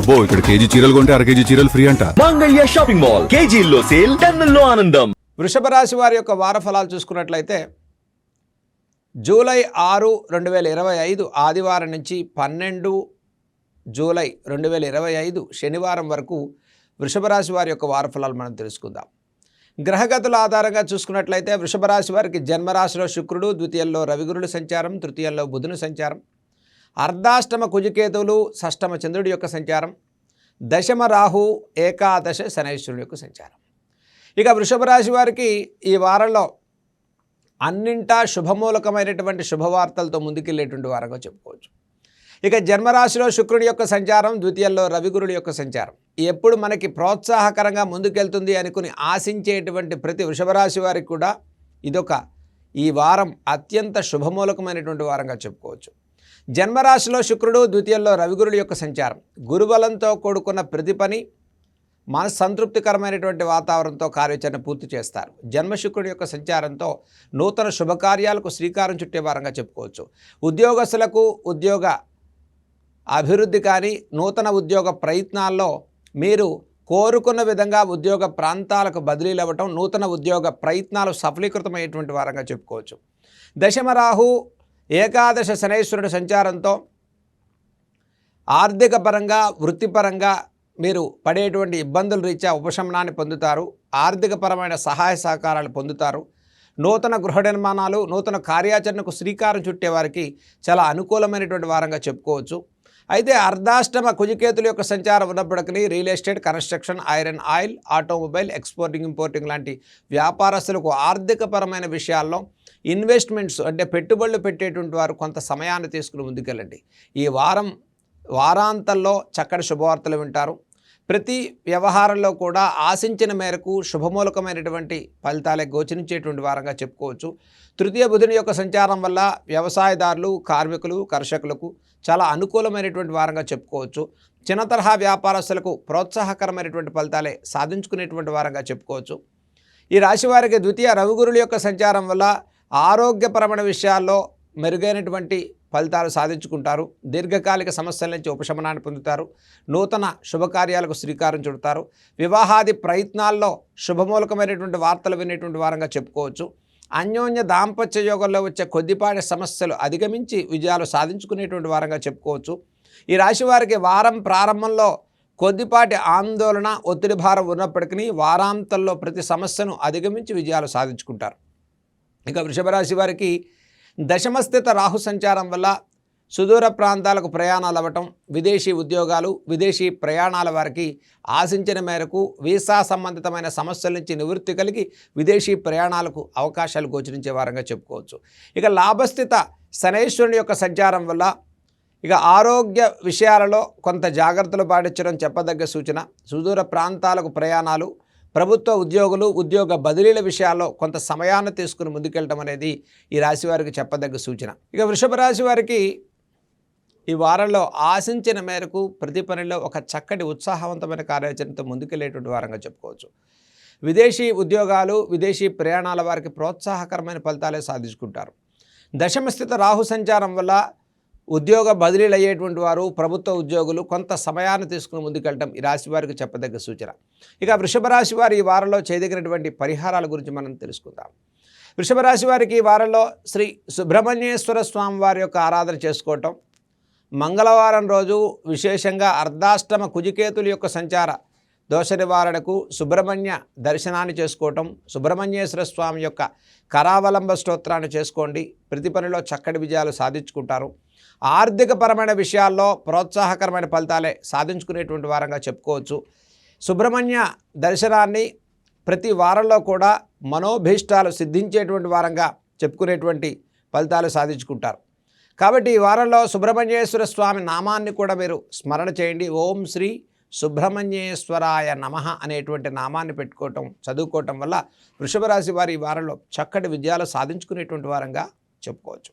అబ్బో ఇక్కడ కేజీ చీరలు కొంటే అర కేజీ చీరలు ఫ్రీ అంట. Mangalya shopping mall. కేజీల్లో సేల్ టన్నుల్లో ఆనందం. వృషభ రాశి వారి యొక్క వార ఫలాలు చూసుకున్నట్లయితే జూలై ఆరు రెండు వేల ఇరవై ఐదు ఆదివారం నుంచి పన్నెండు జూలై రెండు వేల ఇరవై ఐదు శనివారం వరకు వృషభ రాశి వారి యొక్క వార ఫలాలు మనం తెలుసుకుందాం. గ్రహగతుల ఆధారంగా చూసుకున్నట్లయితే వృషభ రాశి వారికి జన్మరాశిలో శుక్రుడు ద్వితీయంలో రవిగురుడు సంచారం తృతీయంలో బుధుని సంచారం అర్ధాష్టమ కుజకేతువులు షష్టమ చంద్రుడి యొక్క సంచారం దశమ రాహు ఏకాదశ శనైశ్వరుడి యొక్క సంచారం. ఇక వృషభ రాశి వారికి ఈ వారంలో అన్నింటా శుభమూలకమైనటువంటి శుభవార్తలతో ముందుకెళ్ళేటువంటి వారంగా చెప్పుకోవచ్చు. ఇక జన్మరాశిలో శుక్రుడి యొక్క సంచారం ద్వితీయంలో రవిగురుడి యొక్క సంచారం. ఎప్పుడు మనకి ప్రోత్సాహకరంగా ముందుకెళ్తుంది అనుకుని ఆశించేటువంటి ప్రతి వృషభరాశి వారికి కూడా ఇదొక ఈ వారం అత్యంత శుభమూలకమైనటువంటి వారంగా చెప్పుకోవచ్చు. జన్మరాశిలో శుక్రుడు ద్వితీయంలో రవిగురుడి యొక్క సంచారం. గురుబలంతో కూడుకున్న ప్రతి పని మన సంతృప్తికరమైనటువంటి వాతావరణంతో కార్యాచరణ పూర్తి చేస్తారు. జన్మశుక్రుడి యొక్క సంచారంతో నూతన శుభకార్యాలకు శ్రీకారం చుట్టే వారంగా చెప్పుకోవచ్చు. ఉద్యోగస్తులకు ఉద్యోగ అభివృద్ధి కానీ నూతన ఉద్యోగ ప్రయత్నాల్లో మీరు కోరుకున్న విధంగా ఉద్యోగ ప్రాంతాలకు బదిలీలు అవ్వటం నూతన ఉద్యోగ ప్రయత్నాలు సఫలీకృతమయ్యేటువంటి వారంగా చెప్పుకోవచ్చు. దశమరాహు ఏకాదశ శనైశ్వరుడి సంచారంతో ఆర్థిక పరంగా వృత్తిపరంగా మీరు పడేటువంటి ఇబ్బందుల రీత్యా ఉపశమనాన్ని పొందుతారు. ఆర్థికపరమైన సహాయ సహకారాలు పొందుతారు. నూతన గృహ నిర్మాణాలు నూతన కార్యాచరణకు శ్రీకారం చుట్టే వారికి చాలా అనుకూలమైనటువంటి వారంగా చెప్పుకోవచ్చు. అయితే అర్ధాష్టమ కుజికేతుల యొక్క సంచారం ఉన్నప్పటికీ real estate construction iron oil automobile exporting importing లాంటి వ్యాపారస్తులకు ఆర్థికపరమైన విషయాల్లో ఇన్వెస్ట్మెంట్స్ అంటే పెట్టుబడులు పెట్టేటువంటి వారు కొంత సమయాన్ని తీసుకుని ముందుకెళ్ళండి. ఈ వారం వారాంతంలో చక్కటి శుభవార్తలు వింటారు. ప్రతి వ్యవహారంలో కూడా ఆశించిన మేరకు శుభమూలకమైనటువంటి ఫలితాలే గోచరించేటువంటి వారంగా చెప్పుకోవచ్చు. తృతీయ బుధుని యొక్క సంచారం వల్ల వ్యవసాయదారులు కార్మికులు కర్షకులకు చాలా అనుకూలమైనటువంటి వారంగా చెప్పుకోవచ్చు. చిన్న తరహా వ్యాపారస్తులకు ప్రోత్సాహకరమైనటువంటి ఫలితాలే సాధించుకునేటువంటి వారంగా చెప్పుకోవచ్చు. ఈ రాశి వారికి ద్వితీయ రవిగురుల యొక్క సంచారం వల్ల ఆరోగ్యపరమైన విషయాల్లో మెరుగైనటువంటి ఫలితాలు సాధించుకుంటారు. దీర్ఘకాలిక సమస్యల నుంచి ఉపశమనాన్ని పొందుతారు. నూతన శుభకార్యాలకు శ్రీకారం చుడతారు. వివాహాది ప్రయత్నాల్లో శుభమూలకమైనటువంటి వార్తలు వినేటువంటి వారంగా చెప్పుకోవచ్చు. అన్యోన్య దాంపత్య యోగంలో వచ్చే కొద్దిపాటి సమస్యలు అధిగమించి విజయాలు సాధించుకునేటువంటి వారంగా చెప్పుకోవచ్చు. ఈ రాశి వారికి వారం ప్రారంభంలో కొద్దిపాటి ఆందోళన ఒత్తిడి భారం ఉన్నప్పటికీ వారాంతంలో ప్రతి సమస్యను అధిగమించి విజయాలు సాధించుకుంటారు. ఇక వృషభ రాశి వారికి దశమస్థిత రాహు సంచారం వల్ల సుదూర ప్రాంతాలకు ప్రయాణాలు అవ్వటం విదేశీ ఉద్యోగాలు విదేశీ ప్రయాణాల వారికి ఆశించిన మేరకు వీసా సంబంధితమైన సమస్యల నుంచి నివృత్తి కలిగి విదేశీ ప్రయాణాలకు అవకాశాలు గోచరించే వారంగా చెప్పుకోవచ్చు. ఇక లాభస్థిత శనైశ్వరుని యొక్క సంచారం వల్ల ఇక ఆరోగ్య విషయాలలో కొంత జాగ్రత్తలు పాటించడం చెప్పదగ్గ సూచన. సుదూర ప్రాంతాలకు ప్రయాణాలు ప్రభుత్వ ఉద్యోగులు ఉద్యోగ బదిలీల విషయాల్లో కొంత సమయాన్ని తీసుకుని ముందుకెళ్ళటం అనేది ఈ రాశి వారికి చెప్పదగ్గ సూచన. ఇక వృషభ రాశి వారికి ఈ వారంలో ఆశించిన మేరకు ప్రతి పనిలో ఒక చక్కటి ఉత్సాహవంతమైన కార్యాచరణతో ముందుకెళ్ళేటువంటి వారంగా చెప్పుకోవచ్చు. విదేశీ ఉద్యోగాలు విదేశీ ప్రయాణాల వారికి ప్రోత్సాహకరమైన ఫలితాలే సాధించుకుంటారు. దశమస్థిత రాహు సంచారం వల్ల ఉద్యోగ బదిలీలు అయ్యేటువంటి వారు ప్రభుత్వ ఉద్యోగులు కొంత సమయాన్ని తీసుకుని ముందుకెళ్ళటం ఈ రాశి వారికి చెప్పదగ్గ సూచన. ఇక వృషభ రాశి వారు ఈ వారంలో చేయదగినటువంటి పరిహారాల గురించి మనం తెలుసుకుందాం. వృషభ రాశి వారికి ఈ వారంలో శ్రీ సుబ్రహ్మణ్యేశ్వర స్వామి వారి యొక్క ఆరాధన చేసుకోవటం మంగళవారం రోజు విశేషంగా అర్ధాష్టమ కుజికేతుల యొక్క సంచార దోష నివారణకు సుబ్రహ్మణ్య దర్శనాన్ని చేసుకోవటం సుబ్రహ్మణ్యేశ్వర స్వామి యొక్క కరావలంబ స్తోత్రాన్ని చేసుకోండి. ప్రతి పనిలో చక్కటి విజయాలు సాధించుకుంటారు. ఆర్థికపరమైన విషయాల్లో ప్రోత్సాహకరమైన ఫలితాలే సాధించుకునేటువంటి వారంగా చెప్పుకోవచ్చు. సుబ్రహ్మణ్య దర్శనాన్ని ప్రతి వారంలో కూడా మనోభీష్టాలు సిద్ధించేటువంటి వారంగా చెప్పుకునేటువంటి ఫలితాలు సాధించుకుంటారు. కాబట్టి ఈ వారంలో సుబ్రహ్మణ్యేశ్వర స్వామి నామాన్ని కూడా మీరు స్మరణ చేయండి. ఓం శ్రీ సుబ్రహ్మణ్యేశ్వరాయ నమ అనేటువంటి నామాన్ని పెట్టుకోవటం చదువుకోవటం వల్ల వృషభ రాశి వారి ఈ వారంలో చక్కటి విజయాలు సాధించుకునేటువంటి వారంగా చెప్పుకోవచ్చు.